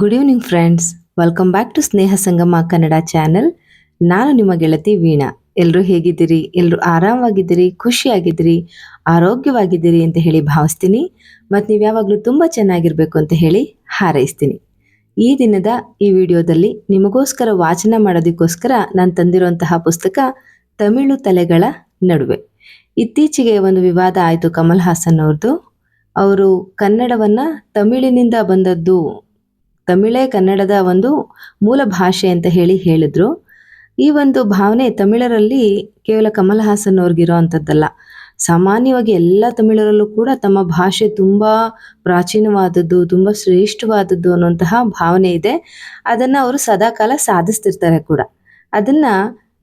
Good evening friends welcome back to Sneha Sangama Kannada channel ನಾನು ನಿಮ್ಮ ಗೆಳತಿ ವೀಣಾ. ಎಲ್ಲರೂ ಹೇಗಿದ್ದೀರಿ? ಎಲ್ಲರೂ ಆರಾಮವಾಗಿದ್ದೀರಿ ಖುಷಿಯಾಗಿದ್ದೀರಿ? ಆರೋಗ್ಯವಾಗಿದ್ದೀರಿ ಅಂತ ಹೇಳಿ ಭಾವಿಸ್ತೀನಿ. ಮತ್ತು ನೀವು ಯಾವಾಗಲೂ ತುಂಬ ಚೆನ್ನಾಗಿರಬೇಕು ಅಂತ ಹೇಳಿ ಹಾರೈಸ್ತೀನಿ. ಈ ದಿನದ ಈ ವಿಡಿಯೋದಲ್ಲಿ ನಿಮಗೋಸ್ಕರ ವಾಚನ ಮಾಡೋದಕ್ಕೋಸ್ಕರ ನಾನು ತಂದಿರುವಂತಹ ಪುಸ್ತಕ ತಮಿಳು ತಲೆಗಳ ನಡುವೆ. ಇತ್ತೀಚೆಗೆ ಒಂದು ವಿವಾದ ಆಯಿತು ಕಮಲ್ ಹಾಸನ್ ಅವ್ರದ್ದು ಅವರು ಕನ್ನಡವನ್ನ ತಮಿಳಿನಿಂದ ಬಂದದ್ದು ತಮಿಳೇ ಕನ್ನಡದ ಒಂದು ಮೂಲ ಭಾಷೆ ಅಂತ ಹೇಳಿ ಹೇಳಿದ್ರು. ಈ ಒಂದು ಭಾವನೆ ತಮಿಳರಲ್ಲಿ ಕೇವಲ ಕಮಲ್ ಹಾಸನ್ ಅವ್ರಿಗಿರೋ ಅಂಥದ್ದಲ್ಲ. ಸಾಮಾನ್ಯವಾಗಿ ಎಲ್ಲ ತಮಿಳರಲ್ಲೂ ಕೂಡ ತಮ್ಮ ಭಾಷೆ ತುಂಬ ಪ್ರಾಚೀನವಾದದ್ದು, ತುಂಬ ಶ್ರೇಷ್ಠವಾದದ್ದು ಅನ್ನುವಂತಹ ಭಾವನೆ ಇದೆ. ಅದನ್ನು ಅವರು ಸದಾಕಾಲ ಸಾಧಿಸ್ತಿರ್ತಾರೆ ಕೂಡ. ಅದನ್ನ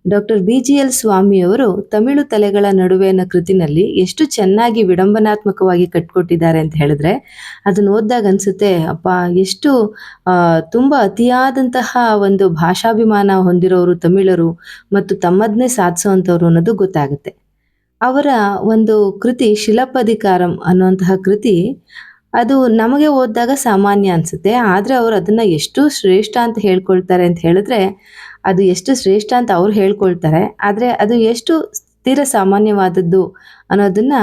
ಡಾಕ್ಟರ್ ಬಿ ಜಿ ಎಲ್ ಸ್ವಾಮಿಯವರು ತಮಿಳು ತಲೆಗಳ ನಡುವೆ ಅನ್ನೋ ಕೃತಿನಲ್ಲಿ ಎಷ್ಟು ಚೆನ್ನಾಗಿ ವಿಡಂಬನಾತ್ಮಕವಾಗಿ ಕಟ್ಕೊಟ್ಟಿದ್ದಾರೆ ಅಂತ ಹೇಳಿದ್ರೆ, ಅದನ್ನ ಓದಿದಾಗ ಅನ್ಸುತ್ತೆ, ಅಪ್ಪ, ಎಷ್ಟು ತುಂಬ ಅತಿಯಾದಂತಹ ಒಂದು ಭಾಷಾಭಿಮಾನ ಹೊಂದಿರೋರು ತಮಿಳರು ಮತ್ತು ತಮ್ಮದನ್ನೇ ಸಾಧಿಸುವಂಥವ್ರು ಅನ್ನೋದು ಗೊತ್ತಾಗುತ್ತೆ. ಅವರ ಒಂದು ಕೃತಿ ಶಿಲಪಧಿಕಾರಂ ಅನ್ನುವಂತಹ ಕೃತಿ, ಅದು ನಮಗೆ ಓದಿದಾಗ ಸಾಮಾನ್ಯ ಅನಿಸುತ್ತೆ, ಆದರೆ ಅವರು ಅದನ್ನು ಎಷ್ಟು ಶ್ರೇಷ್ಠ ಅಂತ ಹೇಳ್ಕೊಳ್ತಾರೆ ಅಂತ ಹೇಳಿದ್ರೆ ಅದು ಎಷ್ಟು ಶ್ರೇಷ್ಠ ಅಂತ ಅವ್ರು ಹೇಳ್ಕೊಳ್ತಾರೆ. ಆದರೆ ಅದು ಎಷ್ಟು ಸ್ಥಿರ ಸಾಮಾನ್ಯವಾದದ್ದು ಅನ್ನೋದನ್ನ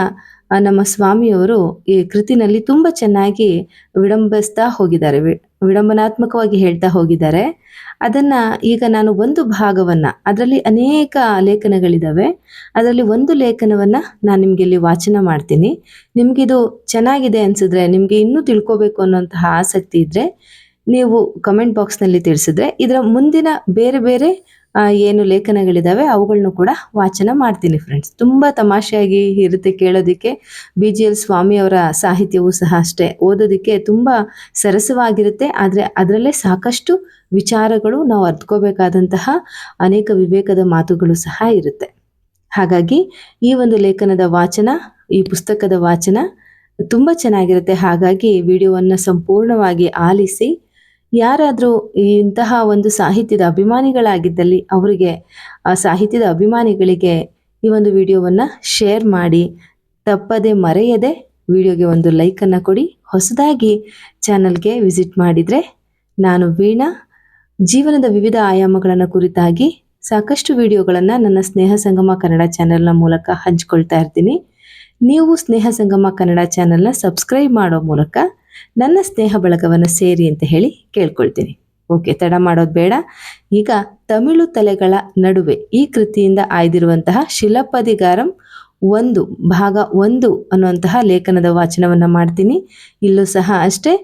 ನಮ್ಮ ಸ್ವಾಮಿಯವರು ಈ ಕೃತಿನಲ್ಲಿ ತುಂಬ ಚೆನ್ನಾಗಿ ವಿಡಂಬಿಸ್ತಾ ಹೋಗಿದ್ದಾರೆ. ವಿಡಂಬನಾತ್ಮಕವಾಗಿ ಹೇಳ್ತಾ ಹೋಗಿದ್ದಾರೆ. ಅದನ್ನ ಈಗ ನಾನು ಒಂದು ಭಾಗವನ್ನ, ಅದರಲ್ಲಿ ಅನೇಕ ಲೇಖನಗಳಿದ್ದಾವೆ ಅದರಲ್ಲಿ ಒಂದು ಲೇಖನವನ್ನ ನಾನು ನಿಮ್ಗೆ ಇಲ್ಲಿ ವಾಚನ ಮಾಡ್ತೀನಿ. ನಿಮ್ಗಿದು ಚೆನ್ನಾಗಿದೆ ಅನ್ಸಿದ್ರೆ, ನಿಮ್ಗೆ ಇನ್ನೂ ತಿಳ್ಕೊಬೇಕು ಅನ್ನೋಂತಹ ಆಸಕ್ತಿ ಇದ್ರೆ ನೀವು ಕಮೆಂಟ್ ಬಾಕ್ಸ್ನಲ್ಲಿ ತಿಳಿಸಿದ್ರೆ ಇದರ ಮುಂದಿನ ಬೇರೆ ಬೇರೆ ಏನು ಲೇಖನಗಳಿದ್ದಾವೆ ಅವುಗಳನ್ನು ಕೂಡ ವಾಚನ ಮಾಡ್ತೀನಿ ಫ್ರೆಂಡ್ಸ್ ತುಂಬ ತಮಾಷೆಯಾಗಿ ಇರುತ್ತೆ ಕೇಳೋದಕ್ಕೆ ಬಿ ಜಿ ಎಲ್ ಸ್ವಾಮಿ ಅವರ ಸಾಹಿತ್ಯವೂ ಸಹ ಅಷ್ಟೇ. ಓದೋದಕ್ಕೆ ತುಂಬ ಸರಸವಾಗಿರುತ್ತೆ. ಆದರೆ ಅದರಲ್ಲೇ ಸಾಕಷ್ಟು ವಿಚಾರಗಳು ನಾವು ಅರ್ತ್ಕೋಬೇಕಾದಂತಹ ಅನೇಕ ವಿವೇಕದ ಮಾತುಗಳು ಸಹ ಇರುತ್ತೆ. ಹಾಗಾಗಿ ಈ ಒಂದು ಲೇಖನದ ವಾಚನ, ಈ ಪುಸ್ತಕದ ವಾಚನ ತುಂಬ ಚೆನ್ನಾಗಿರುತ್ತೆ. ಹಾಗಾಗಿ ವಿಡಿಯೋವನ್ನು ಸಂಪೂರ್ಣವಾಗಿ ಆಲಿಸಿ ಯಾರಾದರೂ ಇಂತಹ ಒಂದು ಸಾಹಿತ್ಯದ ಅಭಿಮಾನಿಗಳಾಗಿದ್ದಲ್ಲಿ ಅವರಿಗೆ ಆ ಸಾಹಿತ್ಯದ ಅಭಿಮಾನಿಗಳಿಗೆ ಈ ಒಂದು ವಿಡಿಯೋವನ್ನು ಶೇರ್ ಮಾಡಿ, ತಪ್ಪದೆ ಮರೆಯದೆ ವಿಡಿಯೋಗೆ ಒಂದು ಲೈಕನ್ನು ಕೊಡಿ. ಹೊಸದಾಗಿ ಚಾನಲ್ಗೆ ವಿಸಿಟ್ ಮಾಡಿದರೆ ನಾನು ವೀಣಾ. ಜೀವನದ ವಿವಿಧ ಆಯಾಮಗಳನ್ನು ಕುರಿತಾಗಿ ಸಾಕಷ್ಟು ವಿಡಿಯೋಗಳನ್ನು ನನ್ನ ಸ್ನೇಹ ಸಂಗಮ ಕನ್ನಡ ಚಾನೆಲ್ನ ಮೂಲಕ ಹಂಚಿಕೊಳ್ತಾ ಇರ್ತೀನಿ. ನೀವು ಸ್ನೇಹ ಸಂಗಮ ಕನ್ನಡ ಚಾನೆಲ್ನ ಸಬ್ಸ್ಕ್ರೈಬ್ ಮಾಡೋ ಮೂಲಕ ನನ್ನ ಸ್ನೇಹ ಬಳಗವನ್ನು ಸೇರಿ ಅಂತ ಹೇಳಿ ಕೇಳ್ಕೊಳ್ತೀನಿ. ಓಕೆ, ತಡ ಮಾಡೋದು ಬೇಡ. ಈಗ ತಮಿಳು ತಲೆಗಳ ನಡುವೆ ಈ ಕೃತಿಯಿಂದ ಆಯ್ದಿರುವಂತಹ ಶಿಲಪದಿಗಾರಂ ಒಂದು ಭಾಗ ಒಂದು ಅನ್ನುವಂತಹ ಲೇಖನದ ವಾಚನವನ್ನು ಮಾಡ್ತೀನಿ. ಇಲ್ಲೂ ಸಹ ಅಷ್ಟೇ,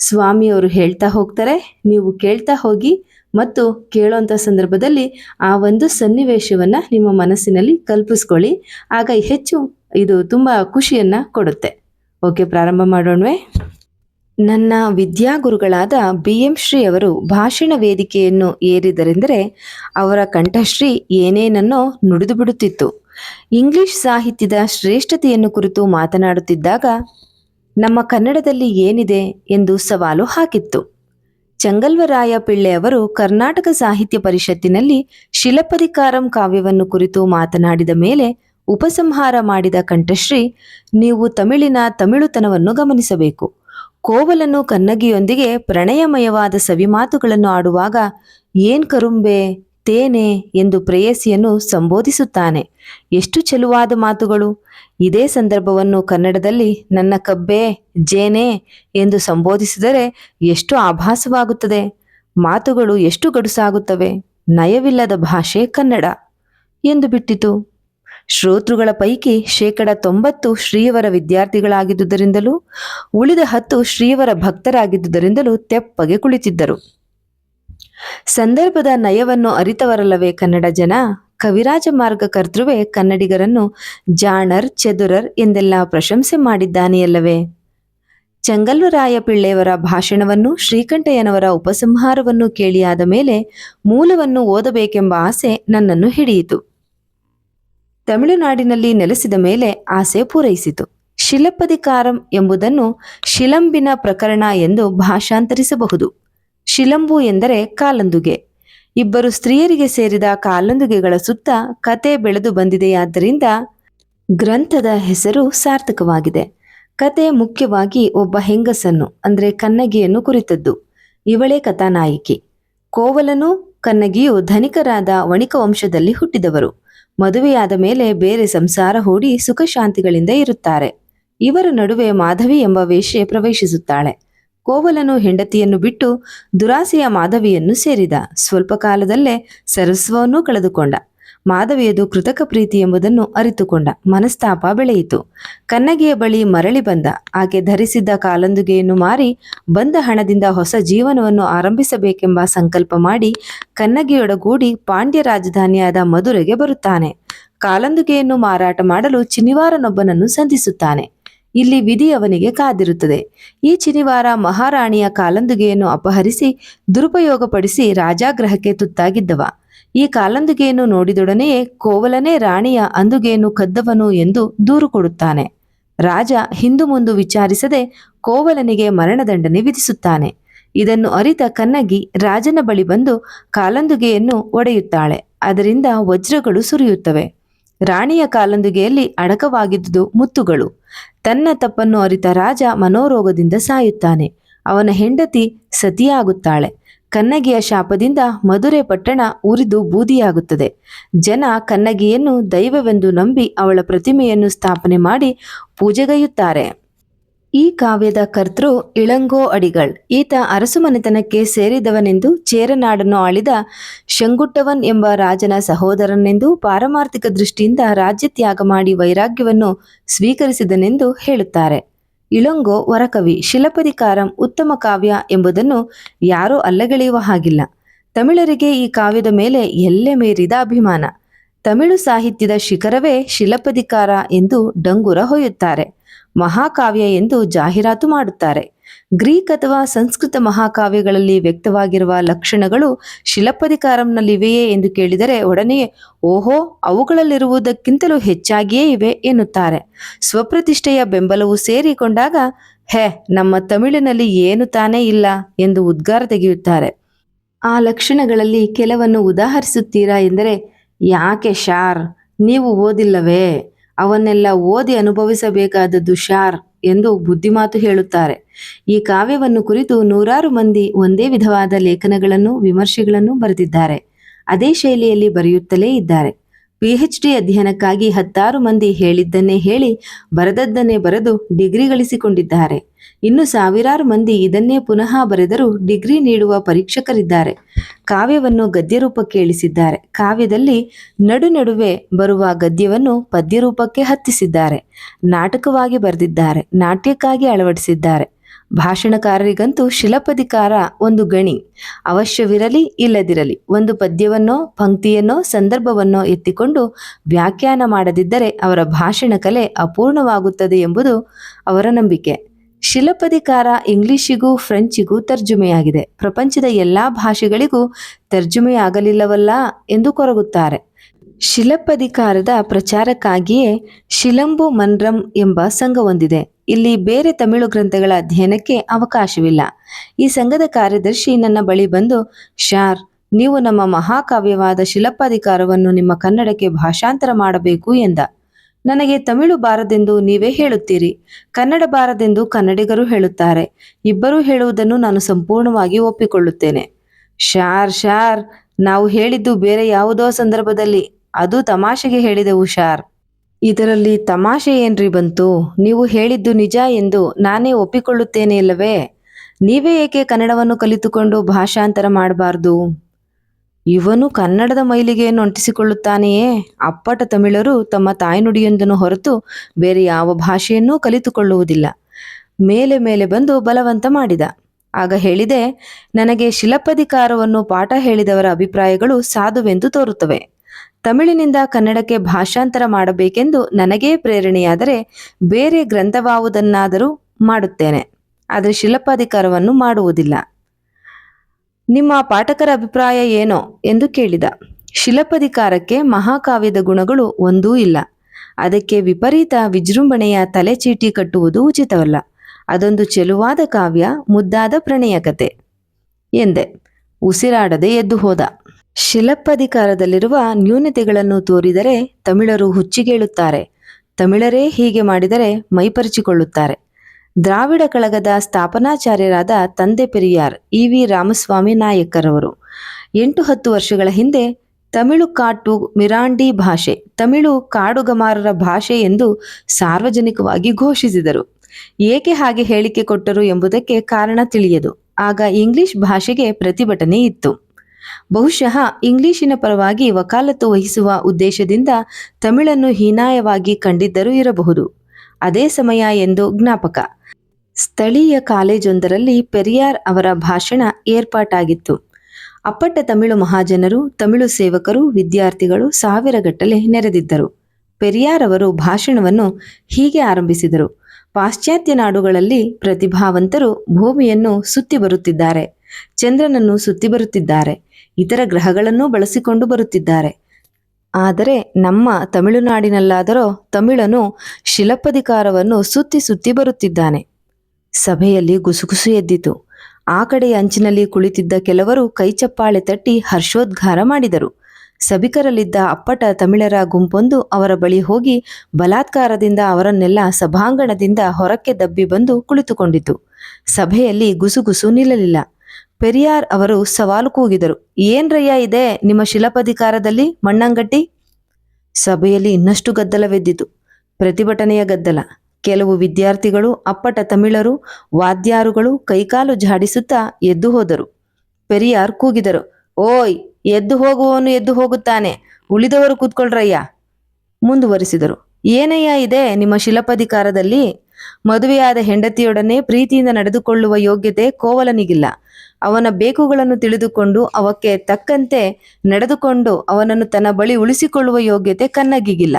ಸ್ವಾಮಿಯವರು ಹೇಳ್ತಾ ಹೋಗ್ತಾರೆ, ನೀವು ಕೇಳ್ತಾ ಹೋಗಿ ಮತ್ತು ಕೇಳೋಂಥ ಸಂದರ್ಭದಲ್ಲಿ ಆ ಒಂದು ಸನ್ನಿವೇಶವನ್ನು ನಿಮ್ಮ ಮನಸ್ಸಿನಲ್ಲಿ ಕಲ್ಪಿಸ್ಕೊಳ್ಳಿ. ಆಗ ಹೆಚ್ಚು ಇದು ತುಂಬ ಖುಷಿಯನ್ನು ಕೊಡುತ್ತೆ. ಓಕೆ, ಪ್ರಾರಂಭ ಮಾಡೋಣವೇ. ನನ್ನ ವಿದ್ಯಾಗುರುಗಳಾದ ಬಿ ಎಂ ಶ್ರೀ ಅವರು ಭಾಷಣ ವೇದಿಕೆಯನ್ನು ಏರಿದರೆಂದರೆ ಅವರ ಕಂಠಶ್ರೀ ಏನೇನನ್ನೋ ನುಡಿದು ಬಿಡುತ್ತಿತ್ತು. ಇಂಗ್ಲಿಷ್ ಸಾಹಿತ್ಯದ ಶ್ರೇಷ್ಠತೆಯನ್ನು ಕುರಿತು ಮಾತನಾಡುತ್ತಿದ್ದಾಗ, ನಮ್ಮ ಕನ್ನಡದಲ್ಲಿ ಏನಿದೆ ಎಂದು ಸವಾಲು ಹಾಕಿತ್ತು. ಚಂಗಲ್ವರಾಯ ಪಿಳ್ಳೆ ಅವರು ಕರ್ನಾಟಕ ಸಾಹಿತ್ಯ ಪರಿಷತ್ತಿನಲ್ಲಿ ಶಿಲಪದಿಕಾರಂ ಕಾವ್ಯವನ್ನು ಕುರಿತು ಮಾತನಾಡಿದ ಮೇಲೆ ಉಪಸಂಹಾರ ಮಾಡಿದ ಕಂಠಶ್ರೀ, ನೀವು ತಮಿಳಿನ ತಮಿಳುತನವನ್ನು ಗಮನಿಸಬೇಕು. ಕೋವಲನು ಕನ್ನಗಿಯೊಂದಿಗೆ ಪ್ರಣಯಮಯವಾದ ಸವಿಮಾತುಗಳನ್ನು ಆಡುವಾಗ, ಏನ್ ಕರುಂಬೆ, ತೇನೆ ಎಂದು ಪ್ರೇಯಸಿಯನ್ನು ಸಂಬೋಧಿಸುತ್ತಾನೆ. ಎಷ್ಟು ಚೆಲುವಾದ ಮಾತುಗಳು. ಇದೇ ಸಂದರ್ಭವನ್ನು ಕನ್ನಡದಲ್ಲಿ ನನ್ನ ಕಬ್ಬೆ, ಜೇನೆ ಎಂದು ಸಂಬೋಧಿಸಿದರೆ ಎಷ್ಟು ಆಭಾಸವಾಗುತ್ತದೆ. ಮಾತುಗಳು ಎಷ್ಟು ಗಡುಸಾಗುತ್ತವೆ. ನಯವಿಲ್ಲದ ಭಾಷೆ ಕನ್ನಡ ಎಂದು ಬಿಟ್ಟಿತು. ಶ್ರೋತೃಗಳ ಪೈಕಿ ಶೇಕಡ ತೊಂಬತ್ತು ಶ್ರೀಯವರ ವಿದ್ಯಾರ್ಥಿಗಳಾಗಿದ್ದುದರಿಂದಲೂ, ಉಳಿದ ಹತ್ತು ಶ್ರೀಯವರ ಭಕ್ತರಾಗಿದ್ದುದರಿಂದಲೂ ತೆಪ್ಪಗೆ ಕುಳಿತಿದ್ದರು. ಸಂದರ್ಭದ ನಯವನ್ನು ಅರಿತವರಲ್ಲವೇ ಕನ್ನಡ ಜನ? ಕವಿರಾಜ ಮಾರ್ಗ ಕರ್ತೃವೇ ಕನ್ನಡಿಗರನ್ನು ಜಾಣರ್, ಚದುರರ್ ಎಂದೆಲ್ಲ ಪ್ರಶಂಸೆ ಮಾಡಿದ್ದಾನೆಯಲ್ಲವೇ? ಚಂಗಲ್ಲುರಾಯ ಪಿಳ್ಳೆಯವರ ಭಾಷಣವನ್ನು, ಶ್ರೀಕಂಠಯ್ಯನವರ ಉಪಸಂಹಾರವನ್ನು ಕೇಳಿಯಾದ ಮೇಲೆ ಮೂಲವನ್ನು ಓದಬೇಕೆಂಬ ಆಸೆ ನನ್ನನ್ನು ಹಿಡಿಯಿತು. ತಮಿಳುನಾಡಿನಲ್ಲಿ ನೆಲೆಸಿದ ಮೇಲೆ ಆಸೆ ಪೂರೈಸಿತು. ಶಿಲಪದಿಕಾರಂ ಎಂಬುದನ್ನು ಶಿಲಂಬಿನ ಪ್ರಕರಣ ಎಂದು ಭಾಷಾಂತರಿಸಬಹುದು. ಶಿಲಂಬು ಎಂದರೆ ಕಾಲಂದುಗೆ. ಇಬ್ಬರು ಸ್ತ್ರೀಯರಿಗೆ ಸೇರಿದ ಕಾಲಂದುಗೆಗಳ ಸುತ್ತ ಕತೆ ಬೆಳೆದು ಬಂದಿದೆಯಾದ್ದರಿಂದ ಗ್ರಂಥದ ಹೆಸರು ಸಾರ್ಥಕವಾಗಿದೆ. ಕತೆ ಮುಖ್ಯವಾಗಿ ಒಬ್ಬ ಹೆಂಗಸನ್ನು, ಅಂದರೆ ಕನ್ನಗಿಯನ್ನು ಕುರಿತದ್ದು. ಇವಳೇ ಕಥಾನಾಯಕಿ. ಕೋವಲನು ಕನ್ನಗಿಯು ಧನಿಕರಾದ ವಣಿಕ ವಂಶದಲ್ಲಿ ಹುಟ್ಟಿದವರು. ಮದುವೆಯಾದ ಮೇಲೆ ಬೇರೆ ಸಂಸಾರ ಹೂಡಿ ಸುಖ ಶಾಂತಿಗಳಿಂದ ಇರುತ್ತಾರೆ. ಇವರ ನಡುವೆ ಮಾಧವಿ ಎಂಬ ವೇಶ್ಯೆ ಪ್ರವೇಶಿಸುತ್ತಾಳೆ. ಕೋವಲನು ಹೆಂಡತಿಯನ್ನು ಬಿಟ್ಟು ದುರಾಸೆಯ ಮಾಧವಿಯನ್ನು ಸೇರಿದ. ಸ್ವಲ್ಪ ಕಾಲದಲ್ಲೇ ಸರಸ್ವವನ್ನು ಕಳೆದುಕೊಂಡ. ಮಾಧವಿಯದು ಕೃತಕ ಪ್ರೀತಿ ಎಂಬುದನ್ನು ಅರಿತುಕೊಂಡ. ಮನಸ್ತಾಪ ಬೆಳೆಯಿತು. ಕನ್ನಗಿಯ ಬಳಿ ಮರಳಿ ಬಂದ. ಆಕೆ ಧರಿಸಿದ್ದ ಕಾಲಂದುಗೆಯನ್ನು ಮಾರಿ ಬಂದ ಹಣದಿಂದ ಹೊಸ ಜೀವನವನ್ನು ಆರಂಭಿಸಬೇಕೆಂಬ ಸಂಕಲ್ಪ ಮಾಡಿ ಕನ್ನಗಿಯೊಡಗೂಡಿ ಪಾಂಡ್ಯ ರಾಜಧಾನಿಯಾದ ಮಧುರೆಗೆ ಬರುತ್ತಾನೆ. ಕಾಲಂದುಗೆಯನ್ನು ಮಾರಾಟ ಮಾಡಲು ಚಿನಿವಾರನೊಬ್ಬನನ್ನು ಸಂಧಿಸುತ್ತಾನೆ. ಇಲ್ಲಿ ವಿಧಿ ಅವನಿಗೆ ಕಾದಿರುತ್ತದೆ. ಈ ಚಿನಿವಾರ ಮಹಾರಾಣಿಯ ಕಾಲಂದುಗೆಯನ್ನು ಅಪಹರಿಸಿ ದುರುಪಯೋಗಪಡಿಸಿ ರಾಜಾಗ್ರಹಕ್ಕೆ ತುತ್ತಾಗಿದ್ದವ. ಈ ಕಾಲಂದುಗೆಯನ್ನು ನೋಡಿದೊಡನೆಯೇ ಕೋವಲನೇ ರಾಣಿಯ ಅಂದುಗೆಯನ್ನು ಕದ್ದವನು ಎಂದು ದೂರು ಕೊಡುತ್ತಾನೆ. ರಾಜ ಹಿಂದು ಮುಂದು ವಿಚಾರಿಸದೆ ಕೋವಲನಿಗೆ ಮರಣದಂಡನೆ ವಿಧಿಸುತ್ತಾನೆ. ಇದನ್ನು ಅರಿತ ಕನ್ನಗಿ ರಾಜನ ಬಳಿ ಬಂದು ಕಾಲಂದುಗೆಯನ್ನು ಒಡೆಯುತ್ತಾಳೆ. ಅದರಿಂದ ವಜ್ರಗಳು ಸುರಿಯುತ್ತವೆ. ರಾಣಿಯ ಕಾಲಂದುಗೆಯಲ್ಲಿ ಅಡಕವಾಗಿದ್ದುದು ಮುತ್ತುಗಳು. ತನ್ನ ತಪ್ಪನ್ನು ಅರಿತ ರಾಜ ಮನೋರೋಗದಿಂದ ಸಾಯುತ್ತಾನೆ. ಅವನ ಹೆಂಡತಿ ಸತಿಯಾಗುತ್ತಾಳೆ. ಕನ್ನಗಿಯ ಶಾಪದಿಂದ ಮಧುರೆ ಪಟ್ಟಣ ಉರಿದು ಬೂದಿಯಾಗುತ್ತದೆ. ಜನ ಕನ್ನಗಿಯನ್ನು ದೈವವೆಂದು ನಂಬಿ ಅವಳ ಪ್ರತಿಮೆಯನ್ನು ಸ್ಥಾಪನೆ ಮಾಡಿ ಪೂಜೆಗೈಯುತ್ತಾರೆ. ಈ ಕಾವ್ಯದ ಕರ್ತೃ ಇಳಂಗೋ ಅಡಿಗಳ್. ಈತ ಅರಸುಮನೆತನಕ್ಕೆ ಸೇರಿದವನೆಂದು ಚೇರನಾಡನ್ನು ಆಳಿದ ಶಂಗುಟ್ಟವನ್ ಎಂಬ ರಾಜನ ಸಹೋದರನೆಂದು ಪಾರಮಾರ್ಥಿಕ ದೃಷ್ಟಿಯಿಂದ ರಾಜ್ಯತ್ಯಾಗ ಮಾಡಿ ವೈರಾಗ್ಯವನ್ನು ಸ್ವೀಕರಿಸಿದನೆಂದು ಹೇಳುತ್ತಾರೆ. ಇಳಂಗೋ ವರಕವಿ ಶಿಲಪದಿಕಾರಂ ಉತ್ತಮ ಕಾವ್ಯ ಎಂಬುದನ್ನು ಯಾರೂ ಅಲ್ಲಗಳೆಯುವ ಹಾಗಿಲ್ಲ. ತಮಿಳರಿಗೆ ಈ ಕಾವ್ಯದ ಮೇಲೆ ಎಲ್ಲೆ ಮೀರಿದ ಅಭಿಮಾನ. ತಮಿಳು ಸಾಹಿತ್ಯದ ಶಿಖರವೇ ಶಿಲಪದಿಕಾರ ಎಂದು ಡಂಗುರ ಹೊಯ್ಯುತ್ತಾರೆ. ಮಹಾಕಾವ್ಯ ಎಂದು ಜಾಹೀರಾತು ಮಾಡುತ್ತಾರೆ. ಗ್ರೀಕ್ ಅಥವಾ ಸಂಸ್ಕೃತ ಮಹಾಕಾವ್ಯಗಳಲ್ಲಿ ವ್ಯಕ್ತವಾಗಿರುವ ಲಕ್ಷಣಗಳು ಶಿಲಪದಿಕಾರಂನಲ್ಲಿವೆಯೇ ಎಂದು ಕೇಳಿದರೆ ಒಡನೆಯೇ, ಓಹೋ, ಅವುಗಳಲ್ಲಿರುವುದಕ್ಕಿಂತಲೂ ಹೆಚ್ಚಾಗಿಯೇ ಇವೆ ಎನ್ನುತ್ತಾರೆ. ಸ್ವಪ್ರತಿಷ್ಠೆಯ ಬೆಂಬಲವು ಸೇರಿಕೊಂಡಾಗ, ಹೇ, ನಮ್ಮ ತಮಿಳಿನಲ್ಲಿ ಏನು ತಾನೇ ಇಲ್ಲ ಎಂದು ಉದ್ಗಾರ ತೆಗೆಯುತ್ತಾರೆ. ಆ ಲಕ್ಷಣಗಳಲ್ಲಿ ಕೆಲವನ್ನು ಉದಾಹರಿಸುತ್ತೀರಾ ಎಂದರೆ, ಯಾಕೆ ಶಾರ್, ನೀವು ಓದಿಲ್ಲವೇ? ಅವನ್ನೆಲ್ಲ ಓದಿ ಅನುಭವಿಸಬೇಕಾದದ್ದು ಶಾರ್. ಎಂದು ಬುದ್ಧಿಮಾತು ಹೇಳುತ್ತಾರೆ. ಈ ಕಾವ್ಯವನ್ನು ಕುರಿತು ನೂರಾರು ಮಂದಿ ಒಂದೇ ವಿಧವಾದ ಲೇಖನಗಳನ್ನು, ವಿಮರ್ಶೆಗಳನ್ನು ಬರೆದಿದ್ದಾರೆ. ಅದೇ ಶೈಲಿಯಲ್ಲಿ ಬರೆಯುತ್ತಲೇ ಇದ್ದಾರೆ. ಪಿಎಚ್ ಡಿ ಅಧ್ಯಯನಕ್ಕಾಗಿ ಹತ್ತಾರು ಮಂದಿ ಹೇಳಿದ್ದನ್ನೇ ಹೇಳಿ ಬರೆದದ್ದನ್ನೇ ಬರೆದು ಡಿಗ್ರಿ ಗಳಿಸಿಕೊಂಡಿದ್ದಾರೆ. ಇನ್ನು ಸಾವಿರಾರು ಮಂದಿ ಇದನ್ನೇ ಪುನಃ ಬರೆದರೂ ಡಿಗ್ರಿ ನೀಡುವ ಪರೀಕ್ಷಕರಿದ್ದಾರೆ. ಕಾವ್ಯವನ್ನು ಗದ್ಯರೂಪಕ್ಕೆ ಇಳಿಸಿದ್ದಾರೆ. ಕಾವ್ಯದಲ್ಲಿ ನಡು ನಡುವೆ ಬರುವ ಗದ್ಯವನ್ನು ಪದ್ಯರೂಪಕ್ಕೆ ಹತ್ತಿಸಿದ್ದಾರೆ. ನಾಟಕವಾಗಿ ಬರೆದಿದ್ದಾರೆ. ನಾಟ್ಯಕ್ಕಾಗಿ ಅಳವಡಿಸಿದ್ದಾರೆ. ಭಾಷಣಕಾರರಿಗಂತೂ ಶಿಲಪದಿಕಾರ ಒಂದು ಗಣಿ. ಅವಶ್ಯವಿರಲಿ ಇಲ್ಲದಿರಲಿ ಒಂದು ಪದ್ಯವನ್ನೋ ಪಂಕ್ತಿಯನ್ನೋ ಸಂದರ್ಭವನ್ನೋ ಎತ್ತಿಕೊಂಡು ವ್ಯಾಖ್ಯಾನ ಮಾಡದಿದ್ದರೆ ಅವರ ಭಾಷಣ ಕಲೆ ಅಪೂರ್ಣವಾಗುತ್ತದೆ ಎಂಬುದು ಅವರ ನಂಬಿಕೆ. ಶಿಲಪದಿಕಾರ ಇಂಗ್ಲಿಷಿಗೂ ಫ್ರೆಂಚಿಗೂ ತರ್ಜುಮೆಯಾಗಿದೆ. ಪ್ರಪಂಚದ ಎಲ್ಲಾ ಭಾಷೆಗಳಿಗೂ ತರ್ಜುಮೆಯಾಗಲಿಲ್ಲವಲ್ಲ ಎಂದು ಕೊರಗುತ್ತಾರೆ. ಶಿಲಪದಿಕಾರದ ಪ್ರಚಾರಕ್ಕಾಗಿಯೇ ಶಿಲಂಬು ಮನ್ರಂ ಎಂಬ ಸಂಘ ಹೊಂದಿದೆ. ಇಲ್ಲಿ ಬೇರೆ ತಮಿಳು ಗ್ರಂಥಗಳ ಅಧ್ಯಯನಕ್ಕೆ ಅವಕಾಶವಿಲ್ಲ. ಈ ಸಂಘದ ಕಾರ್ಯದರ್ಶಿ ನನ್ನ ಬಳಿ ಬಂದು, ಶಾರ್, ನೀವು ನಮ್ಮ ಮಹಾಕಾವ್ಯವಾದ ಶಿಲಪ್ಪಾಧಿಕಾರವನ್ನು ನಿಮ್ಮ ಕನ್ನಡಕ್ಕೆ ಭಾಷಾಂತರ ಮಾಡಬೇಕು ಎಂದ. ನನಗೆ ತಮಿಳು ಬಾರದೆಂದು ನೀವೇ ಹೇಳುತ್ತೀರಿ. ಕನ್ನಡ ಬಾರದೆಂದು ಕನ್ನಡಿಗರು ಹೇಳುತ್ತಾರೆ. ಇಬ್ಬರೂ ಹೇಳುವುದನ್ನು ನಾನು ಸಂಪೂರ್ಣವಾಗಿ ಒಪ್ಪಿಕೊಳ್ಳುತ್ತೇನೆ. ಶಾರ್ ಶಾರ್, ನಾವು ಹೇಳಿದ್ದು ಬೇರೆ ಯಾವುದೋ ಸಂದರ್ಭದಲ್ಲಿ ಅದು ತಮಾಷೆಗೆ ಹೇಳಿದೆ ಹುಷಾರ್. ಇದರಲ್ಲಿ ತಮಾಷೆ ಏನ್ರಿ ಬಂತು? ನೀವು ಹೇಳಿದ್ದು ನಿಜ ಎಂದು ನಾನೇ ಒಪ್ಪಿಕೊಳ್ಳುತ್ತೇನೆ ಇಲ್ಲವೇ? ನೀವೇ ಏಕೆ ಕನ್ನಡವನ್ನು ಕಲಿತುಕೊಂಡು ಭಾಷಾಂತರ ಮಾಡಬಾರ್ದು? ಇವನು ಕನ್ನಡದ ಮೈಲಿಗೆಯನ್ನು ಅಂಟಿಸಿಕೊಳ್ಳುತ್ತಾನೆಯೇ? ಅಪ್ಪಟ ತಮಿಳರು ತಮ್ಮ ತಾಯ್ನುಡಿಯೊಂದನ್ನು ಹೊರತು ಬೇರೆ ಯಾವ ಭಾಷೆಯನ್ನೂ ಕಲಿತುಕೊಳ್ಳುವುದಿಲ್ಲ. ಮೇಲೆ ಮೇಲೆ ಬಂದು ಬಲವಂತ ಮಾಡಿದ. ಆಗ ಹೇಳಿದೆ, ನನಗೆ ಶಿಲಪಧಿಕಾರವನ್ನು ಪಾಠ ಹೇಳಿದವರ ಅಭಿಪ್ರಾಯಗಳು ಸಾಧುವೆಂದು ತೋರುತ್ತವೆ. ತಮಿಳಿನಿಂದ ಕನ್ನಡಕ್ಕೆ ಭಾಷಾಂತರ ಮಾಡಬೇಕೆಂದು ನನಗೇ ಪ್ರೇರಣೆಯಾದರೆ ಬೇರೆ ಗ್ರಂಥವಾವುದನ್ನಾದರೂ ಮಾಡುತ್ತೇನೆ. ಆದರೆ ಶಿಲಪಾಧಿಕಾರವನ್ನು ಮಾಡುವುದಿಲ್ಲ. ನಿಮ್ಮ ಪಾಠಕರ ಅಭಿಪ್ರಾಯ ಏನೋ ಎಂದು ಕೇಳಿದ. ಶಿಲಪಧಿಕಾರಕ್ಕೆ ಮಹಾಕಾವ್ಯದ ಗುಣಗಳು ಒಂದೂ ಇಲ್ಲ. ಅದಕ್ಕೆ ವಿಪರೀತ ವಿಜೃಂಭಣೆಯ ತಲೆಚೀಟಿ ಕಟ್ಟುವುದು ಉಚಿತವಲ್ಲ. ಅದೊಂದು ಚೆಲುವಾದ ಕಾವ್ಯ, ಮುದ್ದಾದ ಪ್ರಣಯ ಕತೆ ಎಂದೆ. ಉಸಿರಾಡದೆ ಎದ್ದು ಹೋದ. ಶಿಲಪ್ಪಧಿಕಾರದಲ್ಲಿರುವ ನ್ಯೂನತೆಗಳನ್ನು ತೋರಿದರೆ ತಮಿಳರು ಹುಚ್ಚಿಗೇಳುತ್ತಾರೆ. ತಮಿಳರೇ ಹೀಗೆ ಮಾಡಿದರೆ ಮೈಪರಿಚಿಕೊಳ್ಳುತ್ತಾರೆ. ದ್ರಾವಿಡ ಕಳಗದ ಸ್ಥಾಪನಾಚಾರ್ಯರಾದ ತಂದೆ ಪೆರಿಯಾರ್, ಇ. ವಿ. ರಾಮಸ್ವಾಮಿ ನಾಯಕರವರು. ಎಂಟು ಹತ್ತು ವರ್ಷಗಳ ಹಿಂದೆ ತಮಿಳು ಕಾಟು ಮಿರಾಂಡಿ ಭಾಷೆ, ತಮಿಳು ಕಾಡುಗಮಾರರ ಭಾಷೆ ಎಂದು ಸಾರ್ವಜನಿಕವಾಗಿ ಘೋಷಿಸಿದರು. ಏಕೆ ಹಾಗೆ ಹೇಳಿಕೆ ಕೊಟ್ಟರು ಎಂಬುದಕ್ಕೆ ಕಾರಣ ತಿಳಿಯದು. ಆಗ ಇಂಗ್ಲಿಷ್ ಭಾಷೆಗೆ ಪ್ರತಿಭಟನೆ ಇತ್ತು. ಬಹುಶಃ ಇಂಗ್ಲಿಶಿನ ಪರವಾಗಿ ವಕಾಲತ್ತು ವಹಿಸುವ ಉದ್ದೇಶದಿಂದ ತಮಿಳನ್ನು ಹೀನಾಯವಾಗಿ ಕಂಡಿದ್ದರೂ ಇರಬಹುದು. ಅದೇ ಸಮಯ ಎಂದು ಜ್ಞಾಪಕ. ಸ್ಥಳೀಯ ಕಾಲೇಜೊಂದರಲ್ಲಿ ಪೆರಿಯಾರ್ ಅವರ ಭಾಷಣ ಏರ್ಪಾಟಾಗಿತ್ತು. ಅಪ್ಪಟ ತಮಿಳು ಮಹಾಜನರು, ತಮಿಳು ಸೇವಕರು, ವಿದ್ಯಾರ್ಥಿಗಳು ಸಾವಿರಗಟ್ಟಲೆ ನೆರೆದಿದ್ದರು. ಪೆರಿಯಾರ್ ಅವರು ಭಾಷಣವನ್ನು ಹೀಗೆ ಆರಂಭಿಸಿದರು. ಪಾಶ್ಚಾತ್ಯ ನಾಡುಗಳಲ್ಲಿ ಪ್ರತಿಭಾವಂತರು ಭೂಮಿಯನ್ನು ಸುತ್ತಿ ಬರುತ್ತಿದ್ದಾರೆ, ಚಂದ್ರನನ್ನು ಸುತ್ತಿ ಬರುತ್ತಿದ್ದಾರೆ, ಇತರ ಗ್ರಹಗಳನ್ನು ಬಳಸಿಕೊಂಡು ಬರುತ್ತಿದ್ದಾರೆ. ಆದರೆ ನಮ್ಮ ತಮಿಳುನಾಡಿನಲ್ಲಾದರೋ ತಮಿಳನು ಶಿಲಪ್ಪಧಿಕಾರವನ್ನು ಸುತ್ತಿ ಸುತ್ತಿ ಬರುತ್ತಿದ್ದಾನೆ. ಸಭೆಯಲ್ಲಿ ಗುಸುಗುಸು ಎದ್ದಿತು. ಆ ಕಡೆಯ ಅಂಚಿನಲ್ಲಿ ಕುಳಿತಿದ್ದ ಕೆಲವರು ಕೈಚಪ್ಪಾಳೆ ತಟ್ಟಿ ಹರ್ಷೋದ್ಘಾರ ಮಾಡಿದರು. ಸಭಿಕರಲ್ಲಿದ್ದ ಅಪ್ಪಟ ತಮಿಳರ ಗುಂಪೊಂದು ಅವರ ಬಳಿ ಹೋಗಿ ಬಲಾತ್ಕಾರದಿಂದ ಅವರನ್ನೆಲ್ಲ ಸಭಾಂಗಣದಿಂದ ಹೊರಕ್ಕೆ ದಬ್ಬಿ ಬಂದು ಕುಳಿತುಕೊಂಡಿತು. ಸಭೆಯಲ್ಲಿ ಗುಸುಗುಸು ನಿಲ್ಲಲಿಲ್ಲ. ಪೆರಿಯಾರ್ ಅವರು ಸವಾಲು ಕೂಗಿದರು. ಏನ್ರಯ್ಯ ಇದೆ ನಿಮ್ಮ ಶಿಲಪಧಿಕಾರದಲ್ಲಿ, ಮಣ್ಣಂಗಟ್ಟಿ? ಸಭೆಯಲ್ಲಿ ಇನ್ನಷ್ಟು ಗದ್ದಲವೆದ್ದಿತು. ಪ್ರತಿಭಟನೆಯ ಗದ್ದಲ. ಕೆಲವು ವಿದ್ಯಾರ್ಥಿಗಳು, ಅಪ್ಪಟ ತಮಿಳರು, ವಾದ್ಯಾರುಗಳು ಕೈಕಾಲು ಝಾಡಿಸುತ್ತಾ ಎದ್ದು ಹೋದರು. ಪೆರಿಯಾರ್ ಕೂಗಿದರು. ಓಯ್ ಎದ್ದು ಹೋಗುವವನು ಎದ್ದು ಹೋಗುತ್ತಾನೆ. ಉಳಿದವರು ಕೂತ್ಕೊಳ್ರಯ್ಯ. ಮುಂದುವರಿಸಿದರು. ಏನಯ್ಯ ಇದೆ ನಿಮ್ಮ ಶಿಲಪಧಿಕಾರದಲ್ಲಿ? ಮದುವೆಯಾದ ಹೆಂಡತಿಯೊಡನೆ ಪ್ರೀತಿಯಿಂದ ನಡೆದುಕೊಳ್ಳುವ ಯೋಗ್ಯತೆ ಕೋವಲನಿಗಿಲ್ಲ. ಅವನ ಬೇಕುಗಳನ್ನು ತಿಳಿದುಕೊಂಡು ಅವಕ್ಕೆ ತಕ್ಕಂತೆ ನಡೆದುಕೊಂಡು ಅವನನ್ನು ತನ್ನ ಬಳಿ ಉಳಿಸಿಕೊಳ್ಳುವ ಯೋಗ್ಯತೆ ಕನ್ನಗಿಗಿಲ್ಲ.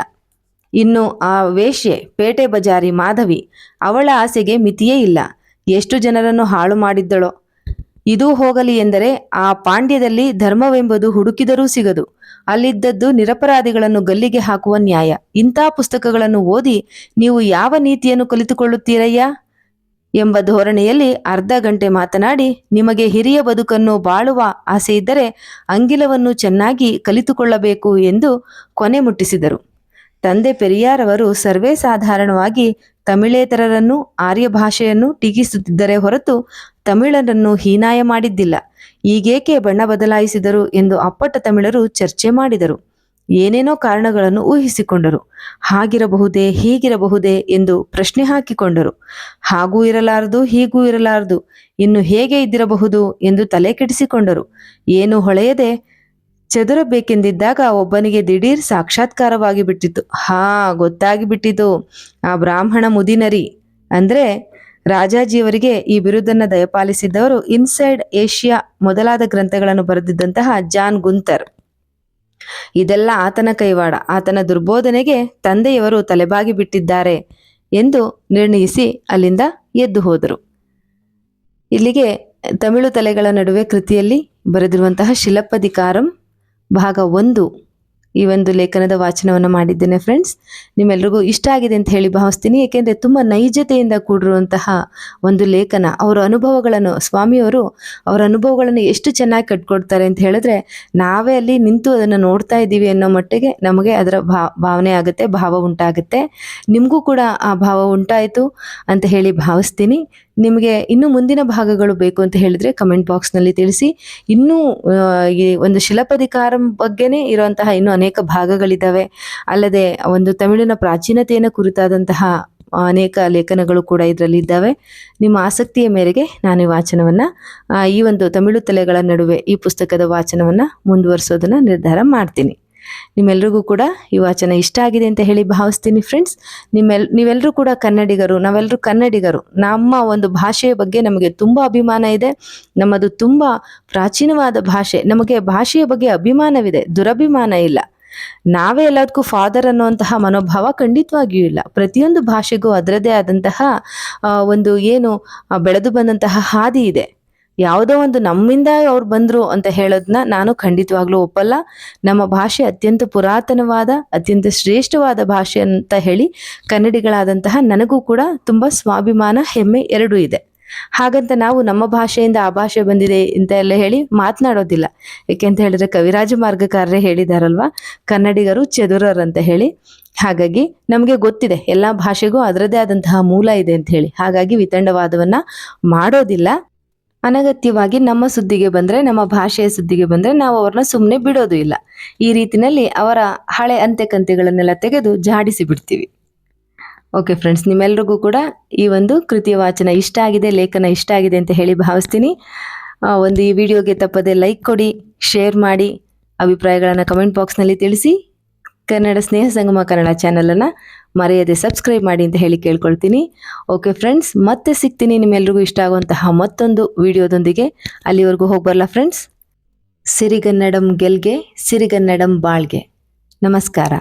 ಇನ್ನು ಆ ವೇಶ್ಯೆ, ಪೇಟೆ ಬಜಾರಿ ಮಾಧವಿ ಅವಳ ಆಸೆಗೆ ಮಿತಿಯೇ ಇಲ್ಲ. ಎಷ್ಟು ಜನರನ್ನು ಹಾಳು ಮಾಡಿದ್ದಳೋ. ಇದೂ ಹೋಗಲಿ ಎಂದರೆ ಆ ಪಾಂಡ್ಯದಲ್ಲಿ ಧರ್ಮವೆಂಬುದು ಹುಡುಕಿದರೂ ಸಿಗದು. ಅಲ್ಲಿದ್ದದ್ದು ನಿರಪರಾಧಿಗಳನ್ನು ಗಲ್ಲಿಗೆ ಹಾಕುವ ನ್ಯಾಯ. ಇಂಥ ಪುಸ್ತಕಗಳನ್ನು ಓದಿ ನೀವು ಯಾವ ನೀತಿಯನ್ನು ಕಲಿತುಕೊಳ್ಳುತ್ತೀರಯ್ಯ? ಎಂಬ ಧೋರಣೆಯಲ್ಲಿ ಅರ್ಧ ಗಂಟೆ ಮಾತನಾಡಿ, ನಿಮಗೆ ಹಿರಿಯ ಬದುಕನ್ನು ಬಾಳುವ ಆಸೆ ಇದ್ದರೆ ಅಂಗಿಲವನ್ನು ಚೆನ್ನಾಗಿ ಕಲಿತುಕೊಳ್ಳಬೇಕು ಎಂದು ಕೊನೆ ಮುಟ್ಟಿಸಿದರು. ತಂದೆ ಪೆರಿಯಾರವರು ಸರ್ವೇ ಸಾಧಾರಣವಾಗಿ ತಮಿಳೇತರರನ್ನು, ಆರ್ಯ ಭಾಷೆಯನ್ನು ಟೀಕಿಸುತ್ತಿದ್ದರೆ ಹೊರತು ತಮಿಳರನ್ನು ಹೀನಾಯ ಮಾಡಿದ್ದಿಲ್ಲ. ಈಗೇಕೆ ಬಣ್ಣ ಬದಲಾಯಿಸಿದರು ಎಂದು ಅಪ್ಪಟ ತಮಿಳರು ಚರ್ಚೆ ಮಾಡಿದರು. ಏನೇನೋ ಕಾರಣಗಳನ್ನು ಊಹಿಸಿಕೊಂಡರು. ಹಾಗಿರಬಹುದೇ, ಹೀಗಿರಬಹುದೇ ಎಂದು ಪ್ರಶ್ನೆ ಹಾಕಿಕೊಂಡರು. ಹಾಗೂ ಇರಲಾರದು, ಹೀಗೂ ಇರಲಾರದು. ಇನ್ನು ಹೇಗೆ ಇದ್ದಿರಬಹುದು ಎಂದು ತಲೆ ಕೆಡಿಸಿಕೊಂಡರು. ಏನು ಹೊಳೆಯದೆ ಚದುರಬೇಕೆಂದಿದ್ದಾಗ ಒಬ್ಬನಿಗೆ ದಿಢೀರ್ ಸಾಕ್ಷಾತ್ಕಾರವಾಗಿ ಬಿಟ್ಟಿತು ಹಾ ಗೊತ್ತಾಗಿ ಬಿಟ್ಟಿತು ಆ ಬ್ರಾಹ್ಮಣ ಮುದಿನರಿ. ಅಂದ್ರೆ ರಾಜಾಜಿಯವರಿಗೆ ಈ ಬಿರುದನ್ನ ದಯಪಾಲಿಸಿದ್ದವರು ಇನ್ಸೈಡ್ ಏಷ್ಯಾ ಮೊದಲಾದ ಗ್ರಂಥಗಳನ್ನು ಬರೆದಿದ್ದಂತಹ ಜಾನ್ ಗುಂತರ್. ಇದೆಲ್ಲ ಆತನ ಕೈವಾಡ. ಆತನ ದುರ್ಬೋಧನೆಗೆ ತಂದೆಯವರು ತಲೆಬಾಗಿ ಬಿಟ್ಟಿದ್ದಾರೆ ಎಂದು ನಿರ್ಣಯಿಸಿ ಅಲ್ಲಿಂದ ಎದ್ದು ಹೋದರು. ಇಲ್ಲಿಗೆ ತಮಿಳು ತಲೆಗಳ ನಡುವೆ ಕೃತಿಯಲ್ಲಿ ಬರೆದಿರುವಂತಹ ಶಿಲಪ್ಪಧಿಕಾರಂ ಭಾಗ ಒಂದು. ಈ ಒಂದು ಲೇಖನದ ವಾಚನವನ್ನು ಮಾಡಿದ್ದೇನೆ ಫ್ರೆಂಡ್ಸ್ ನಿಮ್ಮೆಲ್ರಿಗೂ ಇಷ್ಟ ಆಗಿದೆ ಅಂತ ಹೇಳಿ ಭಾವಿಸ್ತೀನಿ. ಏಕೆಂದರೆ ತುಂಬ ನೈಜತೆಯಿಂದ ಕೂಡಿರುವಂತಹ ಒಂದು ಲೇಖನ, ಅವರ ಅನುಭವಗಳನ್ನು, ಸ್ವಾಮಿಯವರು ಅವರ ಅನುಭವಗಳನ್ನು ಎಷ್ಟು ಚೆನ್ನಾಗಿ ಕಟ್ಕೊಡ್ತಾರೆ ಅಂತ ಹೇಳಿದ್ರೆ, ನಾವೇ ಅಲ್ಲಿ ನಿಂತು ಅದನ್ನು ನೋಡ್ತಾ ಇದ್ದೀವಿ ಅನ್ನೋ ಮಟ್ಟಿಗೆ ನಮಗೆ ಅದರ ಭಾವನೆ ಆಗುತ್ತೆ, ಭಾವ ಉಂಟಾಗುತ್ತೆ. ನಿಮಗೂ ಕೂಡ ಆ ಭಾವ ಉಂಟಾಯಿತು ಅಂತ ಹೇಳಿ ಭಾವಿಸ್ತೀನಿ. ನಿಮಗೆ ಇನ್ನೂ ಮುಂದಿನ ಭಾಗಗಳು ಬೇಕು ಅಂತ ಹೇಳಿದ್ರೆ ಕಮೆಂಟ್ ಬಾಕ್ಸ್ನಲ್ಲಿ ತಿಳಿಸಿ. ಇನ್ನೂ ಈ ಒಂದು ಶಿಲಪಧಿಕಾರ ಬಗ್ಗೆನೇ ಇರುವಂತಹ ಇನ್ನೂ ಅನೇಕ ಭಾಗಗಳಿದ್ದಾವೆ ಅಲ್ಲದೆ ಒಂದು ತಮಿಳಿನ ಪ್ರಾಚೀನತೆಯನ್ನು ಕುರಿತಾದಂತಹ ಅನೇಕ ಲೇಖನಗಳು ಕೂಡ ಇದರಲ್ಲಿ ಇದ್ದಾವೆ. ನಿಮ್ಮ ಆಸಕ್ತಿಯ ಮೇರೆಗೆ ನಾನು ಈ ವಾಚನವನ್ನು ಈ ಒಂದು ತಮಿಳು ತಲೆಗಳ ನಡುವೆ ಈ ಪುಸ್ತಕದ ವಾಚನವನ್ನು ಮುಂದುವರಿಸೋದನ್ನು ನಿರ್ಧಾರ ಮಾಡ್ತೀನಿ. ನಿಮ್ಮೆಲ್ರಿಗೂ ಕೂಡ ಈ ವಾಚನ ಇಷ್ಟ ಆಗಿದೆ ಅಂತ ಹೇಳಿ ಭಾವಿಸ್ತೀನಿ ಫ್ರೆಂಡ್ಸ್ ನಿಮ್ಮೆಲ್ ನೀವೆಲ್ಲರೂ ಕೂಡ ಕನ್ನಡಿಗರು ನಾವೆಲ್ಲರೂ ಕನ್ನಡಿಗರು. ನಮ್ಮ ಒಂದು ಭಾಷೆಯ ಬಗ್ಗೆ ನಮಗೆ ತುಂಬ ಅಭಿಮಾನ ಇದೆ. ನಮ್ಮದು ತುಂಬ ಪ್ರಾಚೀನವಾದ ಭಾಷೆ. ನಮಗೆ ಭಾಷೆಯ ಬಗ್ಗೆ ಅಭಿಮಾನವಿದೆ. ದುರಭಿಮಾನ ಇಲ್ಲ. ನಾವೇ ಎಲ್ಲದಕ್ಕೂ ಫಾದರ್ ಅನ್ನುವಂತಹ ಮನೋಭಾವ ಖಂಡಿತವಾಗಿಯೂ ಇಲ್ಲ. ಪ್ರತಿಯೊಂದು ಭಾಷೆಗೂ ಅದರದೇ ಆದಂತಹ ಒಂದು ಏನು ಬೆಳೆದು ಬಂದಂತಹ ಹಾದಿ ಇದೆ. ಯಾವುದೋ ಒಂದು ನಮ್ಮಿಂದ ಅವ್ರು ಬಂದರು ಅಂತ ಹೇಳೋದನ್ನ ನಾನು ಖಂಡಿತವಾಗ್ಲೂ ಒಪ್ಪಲ್ಲ. ನಮ್ಮ ಭಾಷೆ ಅತ್ಯಂತ ಪುರಾತನವಾದ, ಅತ್ಯಂತ ಶ್ರೇಷ್ಠವಾದ ಭಾಷೆ ಅಂತ ಹೇಳಿ ಕನ್ನಡಿಗಳಾದಂತಹ ನನಗೂ ಕೂಡ ತುಂಬ ಸ್ವಾಭಿಮಾನ, ಹೆಮ್ಮೆ ಎರಡೂ ಇದೆ. ಹಾಗಂತ ನಾವು ನಮ್ಮ ಭಾಷೆಯಿಂದ ಆ ಭಾಷೆ ಬಂದಿದೆ ಅಂತ ಎಲ್ಲ ಹೇಳಿ ಮಾತನಾಡೋದಿಲ್ಲ. ಏಕೆಂತ ಹೇಳಿದ್ರೆ ಕವಿರಾಜ ಮಾರ್ಗಕಾರರೇ ಹೇಳಿದಾರಲ್ವಾ? ಕನ್ನಡಿಗರು ಚದುರರಂತ ಹೇಳಿ. ಹಾಗಾಗಿ ನಮಗೆ ಗೊತ್ತಿದೆ, ಎಲ್ಲ ಭಾಷೆಗೂ ಅದರದೇ ಆದಂತಹ ಮೂಲ ಇದೆ ಅಂತ ಹೇಳಿ. ಹಾಗಾಗಿ ವಿತಂಡವಾದವನ್ನ ಮಾಡೋದಿಲ್ಲ. ಅನಗತ್ಯವಾಗಿ ನಮ್ಮ ಸುದ್ದಿಗೆ ಬಂದರೆ, ನಮ್ಮ ಭಾಷೆಯ ಸುದ್ದಿಗೆ ಬಂದರೆ ನಾವು ಅವ್ರನ್ನ ಸುಮ್ಮನೆ ಬಿಡೋದು ಇಲ್ಲ. ಈ ರೀತಿನಲ್ಲಿ ಅವರ ಹಳೆ ಅಂತ್ಯಕಂತ್ಯಗಳನ್ನೆಲ್ಲ ತೆಗೆದು ಜಾಡಿಸಿ ಬಿಡ್ತೀವಿ. ಓಕೆ ಫ್ರೆಂಡ್ಸ್ ನಿಮ್ಮೆಲ್ರಿಗೂ ಕೂಡ ಈ ಒಂದು ಕೃತಿಯ ವಾಚನ ಇಷ್ಟ ಆಗಿದೆ, ಲೇಖನ ಇಷ್ಟ ಆಗಿದೆ ಅಂತ ಹೇಳಿ ಭಾವಿಸ್ತೀನಿ. ಒಂದು ಈ ವಿಡಿಯೋಗೆ ತಪ್ಪದೆ ಲೈಕ್ ಕೊಡಿ ಶೇರ್ ಮಾಡಿ, ಅಭಿಪ್ರಾಯಗಳನ್ನು ಕಮೆಂಟ್ ಬಾಕ್ಸ್ನಲ್ಲಿ ತಿಳಿಸಿ. ಕನ್ನಡ ಸ್ನೇಹ ಸಂಗಮ ಕನ್ನಡ ಚಾನಲನ್ನು ಮರೆಯದೆ ಸಬ್ಸ್ಕ್ರೈಬ್ ಮಾಡಿ ಅಂತ ಹೇಳಿ ಕೇಳ್ಕೊಳ್ತೀನಿ. ಓಕೆ ಫ್ರೆಂಡ್ಸ್ ಮತ್ತೆ ಸಿಗ್ತೀನಿ ನಿಮ್ಮೆಲ್ರಿಗೂ ಇಷ್ಟ ಆಗುವಂತಹ ಮತ್ತೊಂದು ವಿಡಿಯೋದೊಂದಿಗೆ. ಅಲ್ಲಿವರೆಗೂ ಹೋಗ್ಬರಲ್ಲ ಫ್ರೆಂಡ್ಸ್ ಸಿರಿಗನ್ನಡಂ ಗೆಲ್ಗೆ, ಸಿರಿಗನ್ನಡಂ ಬಾಳ್ಗೆ. ನಮಸ್ಕಾರ.